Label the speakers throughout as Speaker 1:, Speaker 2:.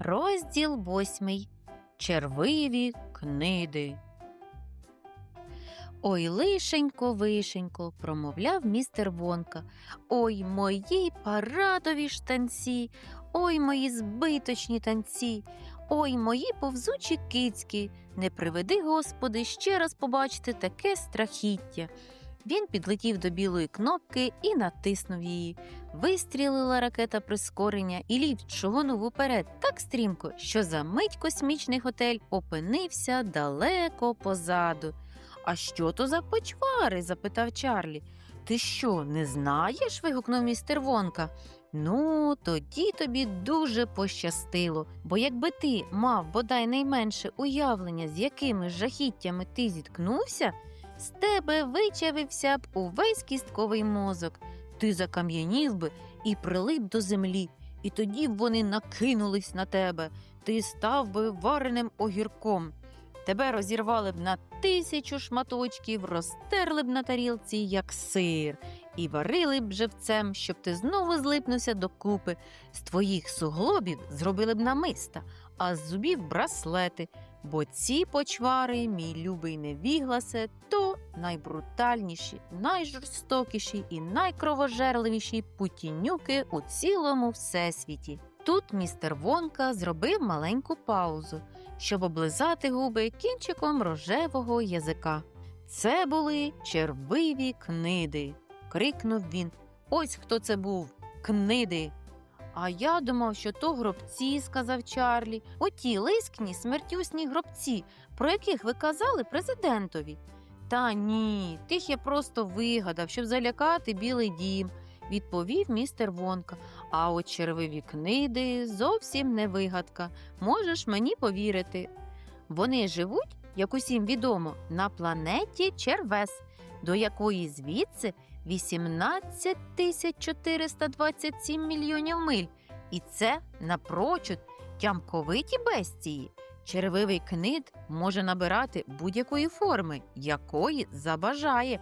Speaker 1: Розділ восьмий. Червиві книди. Ой, лишенько, вишенько, промовляв містер Вонка. Ой, мої парадові штанці, ой, мої збиточні танці, ой, мої повзучі кицьки. Не приведи, Господи, ще раз побачити таке страхіття. Він підлетів до білої кнопки і натиснув її. Вистрілила ракета прискорення, і ліфт шугонув уперед так стрімко, що за мить космічний готель опинився далеко позаду. А що то за почвари? запитав Чарлі. Ти що, не знаєш? вигукнув містер Вонка. Ну, тоді тобі дуже пощастило, бо якби ти мав бодай найменше уявлення, з якими жахіттями ти зіткнувся, з тебе вичавився б увесь кістковий мозок. Ти закам'янів би і прилип до землі, і тоді б вони накинулись на тебе. Ти став би вареним огірком. Тебе розірвали б на тисячу шматочків, розтерли б на тарілці, як сир, і варили б живцем, щоб ти знову злипнувся докупи. З твоїх суглобів зробили б намиста, а з зубів браслети. Бо ці почвари, мій любий невігласе, то найбрутальніші, найжорстокіші і найкровожерливіші путінюки у цілому всесвіті. Тут містер Вонка зробив маленьку паузу, щоб облизати губи кінчиком рожевого язика. Це були червиві книди. крикнув він. Ось хто це був. Книди. А я думав, що то гробці, сказав Чарлі. Оті лискні смертюсні гробці, про яких ви казали президентові. Та ні, тих я просто вигадав, щоб залякати білий дім, відповів містер Вонка. А от червиві книди зовсім не вигадка. Можеш мені повірити. Вони живуть, як усім відомо, на планеті Червес, до якої звідси 18 тисяч 427 мільйонів миль. І це напрочуд тямковиті бестії. Червивий книд може набирати будь-якої форми, якої забажає.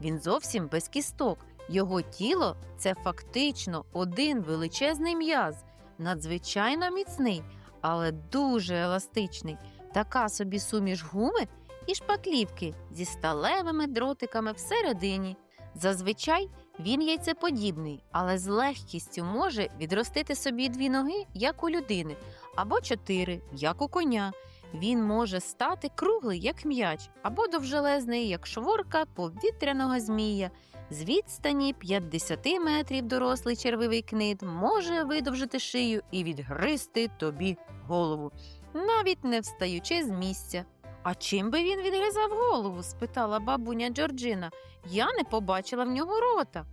Speaker 1: Він зовсім без кісток. Його тіло це фактично один величезний м'яз, надзвичайно міцний, але дуже еластичний. Така собі суміш гуми і шпаклівки зі сталевими дротиками всередині. Зазвичай він яйцеподібний, але з легкістю може відростити собі дві ноги, як у людини, або чотири, як у коня. Він може стати круглий, як м'яч, або довжелезний, як шворка повітряного змія. З відстані 50 метрів дорослий червивий книд може видовжити шию і відгризти тобі голову, навіть не встаючи з місця. А чим би він відрізав голову? спитала бабуня Джорджина. Я не побачила в нього рота.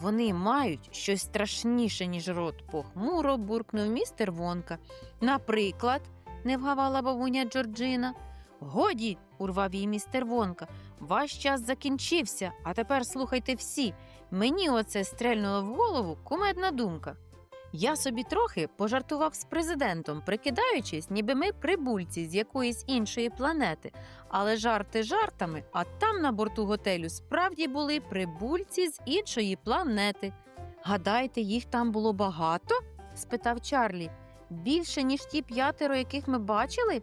Speaker 1: Вони мають щось страшніше, ніж рот, похмуро буркнув містер Вонка. Наприклад, не вгавала бабуня Джорджина. Годі, урвав її містер Вонка. Ваш час закінчився, а тепер слухайте всі. Мені оце стрельнуло в голову кумедна думка. Я собі трохи пожартував з президентом, прикидаючись, ніби ми прибульці з якоїсь іншої планети. Але жарти жартами, а там на борту готелю справді були прибульці з іншої планети. Гадаєте, їх там було багато? спитав Чарлі. Більше, ніж ті п'ятеро, яких ми бачили?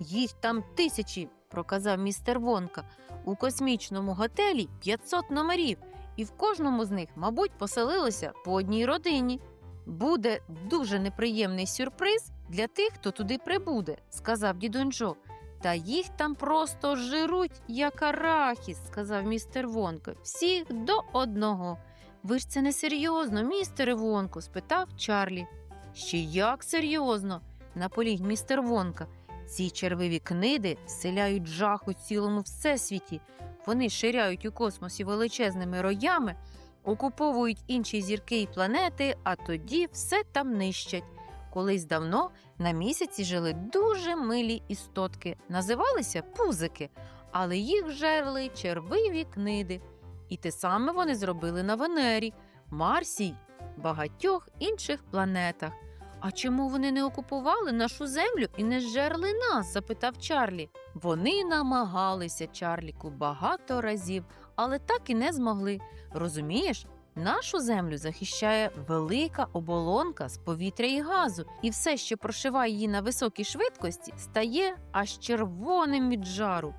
Speaker 1: Їх там тисячі, проказав містер Вонка. У космічному готелі 500 номерів, і в кожному з них, мабуть, поселилося по одній родині. Буде дуже неприємний сюрприз для тих, хто туди прибуде, сказав дідунжо. Та їх там просто жируть, як арахіс, сказав містер Вонко. Всіх до одного. Ви ж це не серйозно, містере Вонко? спитав Чарлі. Ще як серйозно, наполіг містер Вонка. Ці червиві книди вселяють жах у цілому всесвіті. Вони ширяють у космосі величезними роями, окуповують інші зірки і планети, а тоді все там нищать. Колись давно на місяці жили дуже милі істотки, називалися пузики, але їх жерли червиві книди. І те саме вони зробили на Венері, Марсі й багатьох інших планетах. А чому вони не окупували нашу землю і не зжерли нас? запитав Чарлі. Вони намагалися, Чарліку, багато разів, але так і не змогли. Розумієш, Нашу землю захищає велика оболонка з повітря і газу, і все, що прошиває її на високій швидкості, стає аж червоним від жару.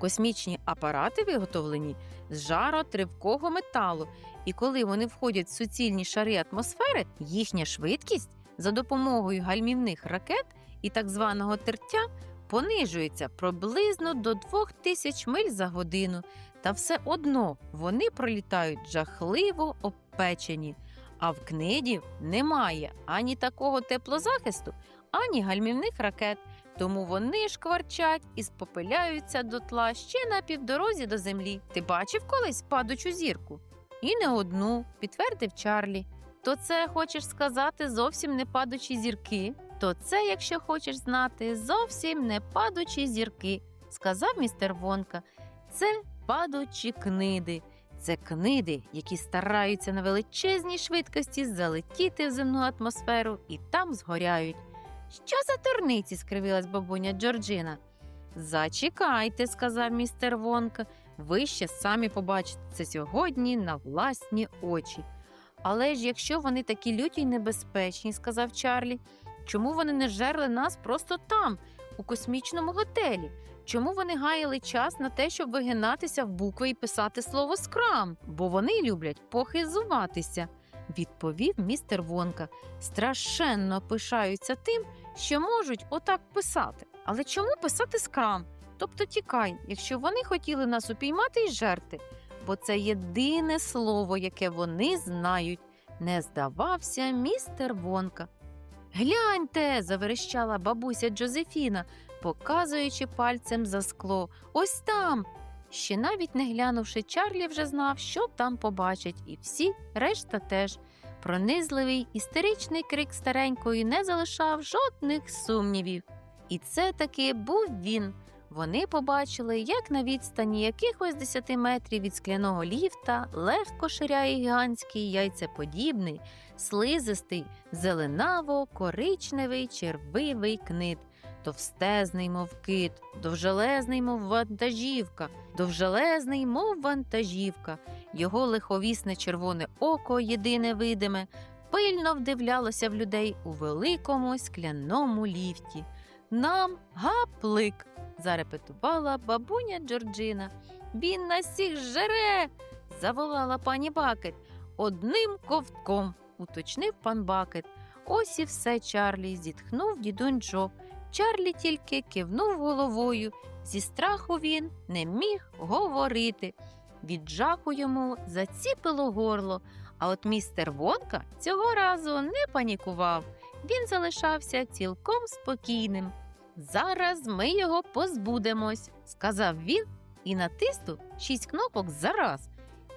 Speaker 1: Космічні апарати виготовлені з жаротривкого металу, і коли вони входять в суцільні шари атмосфери, їхня швидкість за допомогою гальмівних ракет і так званого тертя понижується приблизно до 2000 миль за годину, та все одно вони пролітають жахливо обпечені. А в книдів немає ані такого теплозахисту, ані гальмівних ракет, тому вони шкварчать і спопиляються дотла ще на півдорозі до землі. Ти бачив колись падучу зірку? І не одну, підтвердив Чарлі. То це хочеш сказати зовсім не падучі зірки? То це, якщо хочеш знати, зовсім не падучі зірки, сказав містер Вонка. Це падучі книди. Це книди, які стараються на величезній швидкості залетіти в земну атмосферу і там згоряють. Що за турниці? скривилась бабуня Джорджина. Зачекайте, сказав містер Вонка. Ви ще самі побачите це сьогодні на власні очі. Але ж якщо вони такі люті й небезпечні, сказав Чарлі, чому вони не жерли нас просто там, у космічному готелі? Чому вони гаяли час на те, щоб вигинатися в букви і писати слово скрам? Бо вони люблять похизуватися, відповів містер Вонка. Страшенно пишаються тим, що можуть отак писати. Але чому писати скрам? Тобто тікай, якщо вони хотіли нас упіймати і жерти, бо це єдине слово, яке вони знають, не здавався містер Вонка. Гляньте, заверещала бабуся Джозефіна, показуючи пальцем за скло. Ось там. Ще навіть не глянувши, Чарлі вже знав, що там побачить, і всі решта теж. Пронизливий істеричний крик старенької не залишав жодних сумнівів. І це таки був він. Вони побачили, як на відстані якихось 10 метрів від скляного ліфта легко ширяє гігантський яйцеподібний, слизистий, зеленаво-коричневий червивий книт, товстезний, мов кит, довжелезний, мов вантажівка, довжелезний, мов вантажівка. Його лиховісне червоне око, єдине видиме, пильно вдивлялося в людей у великому скляному ліфті. Нам гаплик, зарепетувала бабуня Джорджина. Він нас всіх жере, заволала пані Бакет. Одним ковтком, уточнив пан Бакет. Ось і все, Чарлі, зітхнув дідунь Джо. Чарлі тільки кивнув головою. Зі страху він не міг говорити. Від жаху йому заціпило горло, а от містер Вонка цього разу не панікував. Він залишався цілком спокійним. Зараз ми його позбудемось, сказав він і натиснув шість кнопок зараз.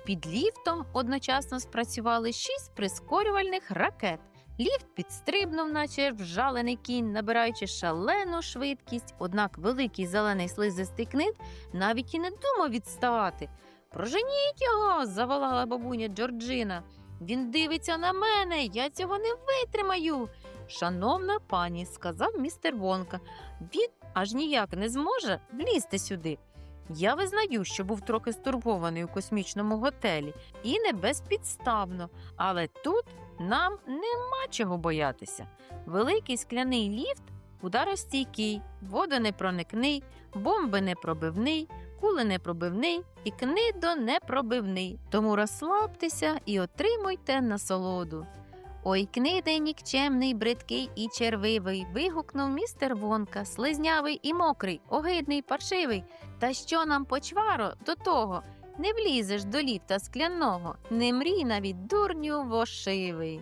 Speaker 1: Під ліфтом одночасно спрацювали шість прискорювальних ракет. Ліфт підстрибнув, наче вжалений кінь, набираючи шалену швидкість, однак великий зелений слизистий книт навіть і не думав відставати. Проженіть його, заволала бабуня Джорджина. Він дивиться на мене, я цього не витримаю. Шановна пані, сказав містер Вонка, він аж ніяк не зможе влізти сюди. Я визнаю, що був трохи стурбований у космічному готелі, і не безпідставно, але тут нам нема чого боятися. Великий скляний ліфт ударостійкий, водонепроникний, бомби непробивний, кули непробивний і книдо непробивний. Тому розслабтеся і отримуйте насолоду. Ой, книдий нікчемний, бридкий і червивий. вигукнув містер Вонка, слизнявий і мокрий, огидний, паршивий. Та що нам почваро до того? Не влізеш до ліфта скляного, не мрій навіть дурню вошивий.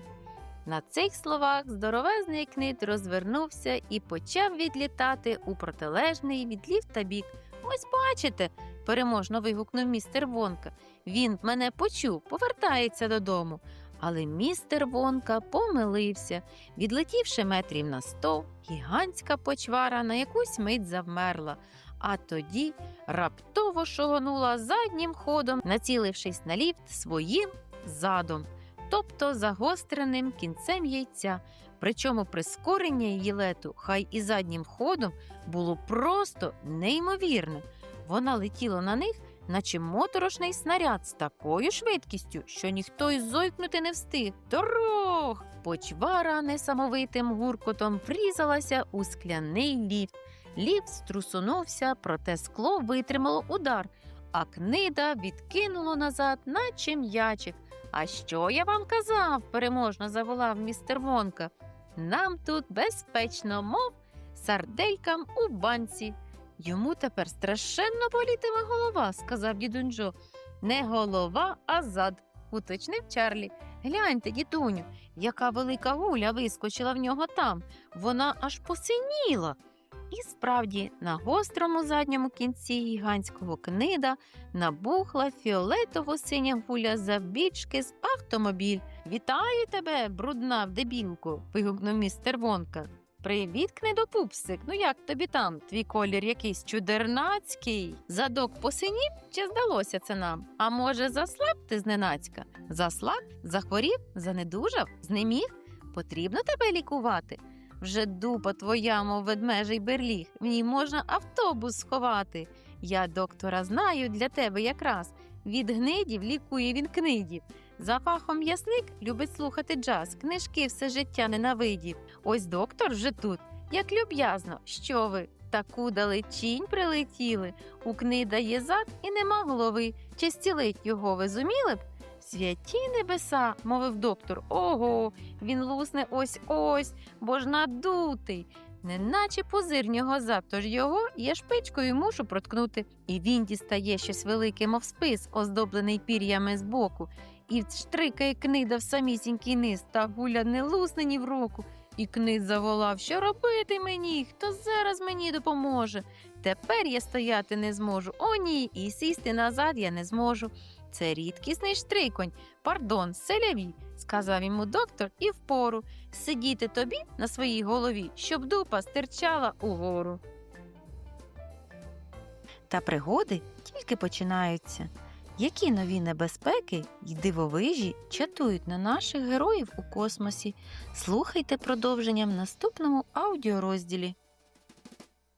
Speaker 1: На цих словах здоровезний книт розвернувся і почав відлітати у протилежний від ліфта бік. Ось бачите, переможно вигукнув містер Вонка. Він мене почув, повертається додому. Але містер Вонка помилився. Відлетівши метрів на сто, гігантська почвара на якусь мить завмерла, а тоді раптово шогонула заднім ходом, націлившись на ліфт своїм задом, тобто загостреним кінцем яйця. Причому прискорення її лету, хай і заднім ходом, було просто неймовірне. Вона летіла на них, наче моторошний снаряд з такою швидкістю, що ніхто й зойкнути не встиг. Дорог! Почвара несамовитим гуркотом врізалася у скляний ліфт. Ліфт струсунувся, проте скло витримало удар, а книда відкинуло назад, наче м'ячик. А що я вам казав? переможно заволав містер Вонка. Нам тут безпечно, мов сарделькам у банці. Йому тепер страшенно болітиме голова, сказав дідунь Джо. Не голова, а зад, уточнив Чарлі. Гляньте, дідуню, яка велика гуля вискочила в нього там. Вона аж посиніла. І справді, на гострому задньому кінці гігантського книда набухла фіолетово-синя гуля завбільшки з автомобіль. Вітаю тебе, брудна дебілку. вигукнув містер Вонка. Привіт, книдопупсик. Ну як тобі там? Твій колір якийсь чудернацький. Задок посинів чи здалося це нам? А може, заслаб ти зненацька? Заслаб? Захворів? Занедужав? Знеміг? Потрібно тебе лікувати? Вже дупа твоя, мов ведмежий берліг. В ній можна автобус сховати. Я доктора знаю для тебе якраз. Від гнидів лікує він книдів. За фахом м'ясник любить слухати джаз, книжки все життя ненавидів. Ось доктор вже тут. Як люб'язно, що ви? Таку далечінь прилетіли. У книда є зад і нема голови. Чи зцілить його ви зуміли б? Святі небеса, мовив доктор. Ого, він лусне ось ось, бо ж надутий. Неначе пузир нього зад, тож його я шпичкою мушу проткнути. І він дістає щось велике, мов спис, оздоблений пір'ями збоку, і штрикає книда в самісінький низ, та гуля не лусне ні в руку. І книд заволав, що робити мені? Хто зараз мені допоможе? Тепер я стояти не зможу. О, ні, і сісти назад я не зможу. Це рідкісний штриконь, пардон, селяві, сказав йому доктор і впору сидіти тобі на своїй голові, щоб дупа стирчала угору. Та пригоди тільки починаються. Які нові небезпеки й дивовижі чатують на наших героїв у космосі? Слухайте продовження в наступному аудіорозділі.